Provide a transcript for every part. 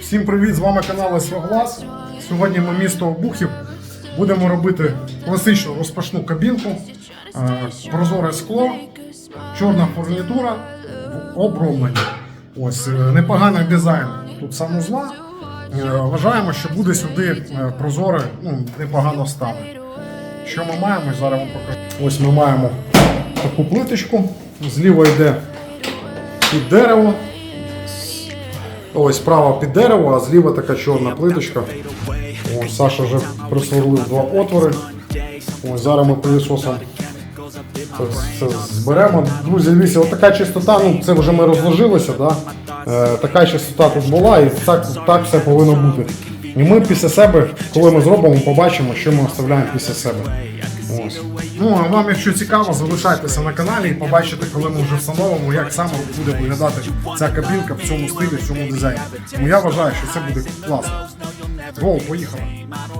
Всім привіт! З вами канал Своглас. Сьогодні ми місто Обухів. Будемо робити класичну розпашну кабінку, е, прозоре скло, чорна фурнітура в обробленні. Ось е, непоганий дизайн тут санузла. Е, Вважаємо, що буде сюди прозоре, ну, непогано стати. Що ми маємо, зараз вам покажу. Ось ми маємо таку плиточку. Зліва йде під дерево. Ось справа під дерево, а зліва така чорна плиточка. Ось Саша вже присверлив два отвори. Ось зараз ми пилісосом це все зберемо. Друзі, дивіться, от така чистота, ну це вже ми розложилися, да? е, така чистота тут була і так, так все повинно бути. І ми після себе, коли ми зробимо, побачимо, що ми оставляємо після себе. Ось. Ну а вам, якщо цікаво, залишайтеся на каналі і побачите, коли ми вже встановимо, як саме буде виглядати ця кабінка в цьому стилі, в цьому дизайні. Тому я вважаю, що це буде класно. Гоу, поїхали.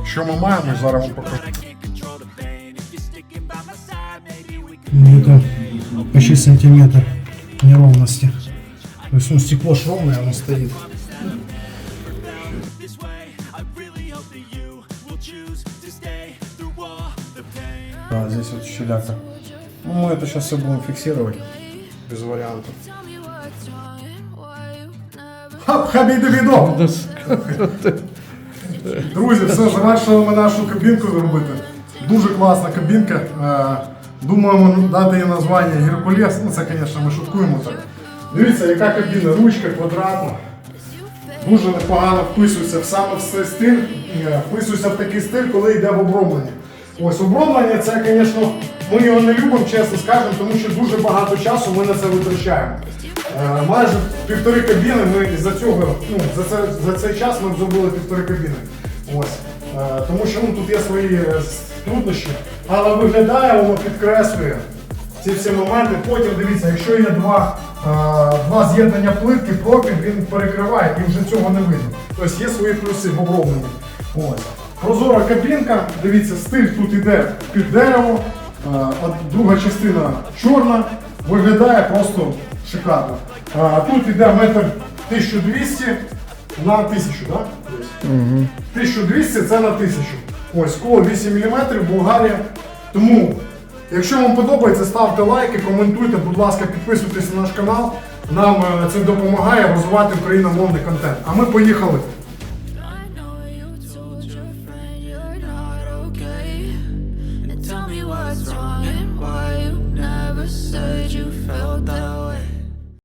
Що ми маємо, зараз вам покажу. Ну, это почти сантиметр неровности. То есть ну, стекло ж ровное, оно стоит. Да, здесь вот щеляка. Ну, мы это сейчас все будем фиксировать. Без вариантов. Хап, хабіди відо! Друзі, все, завершили ми нашу кабінку зробити. Дуже класна кабінка. Е, Думаємо дати їй названня Геркулес. Ну це, звісно, ми шуткуємо так. Дивіться, яка кабіна, ручка квадратна. Дуже непогано вписується в саме в цей стиль. Е, Вписується в такий стиль, коли йде в оброблення. Ось оброблення, це, звісно, ми його не любимо, чесно скажемо, тому що дуже багато часу ми на це витрачаємо. Е, Майже півтори кабіни ми за цього, ну, за, це, за цей час ми зробили півтори кабіни. Ось. Е, Тому що ну, тут є свої е, труднощі, але виглядає, воно підкреслює ці всі моменти. Потім дивіться, якщо є два, два з'єднання плитки, профіль він перекриває і вже цього не видно. Тобто є свої плюси в обробленні. Ось. Прозора кабінка, дивіться, стиль тут іде під дерево, а друга частина чорна, виглядає просто шикарно. А тут іде метр 1200 на 1000, так? Угу. 1200 це на 1000. Ось, скло 8 мм, Болгарія. Тому, якщо вам подобається, ставте лайки, коментуйте, будь ласка, підписуйтесь на наш канал. Нам е, це допомагає розвивати україномовний контент. А ми поїхали what's wrong and why you never said you felt that.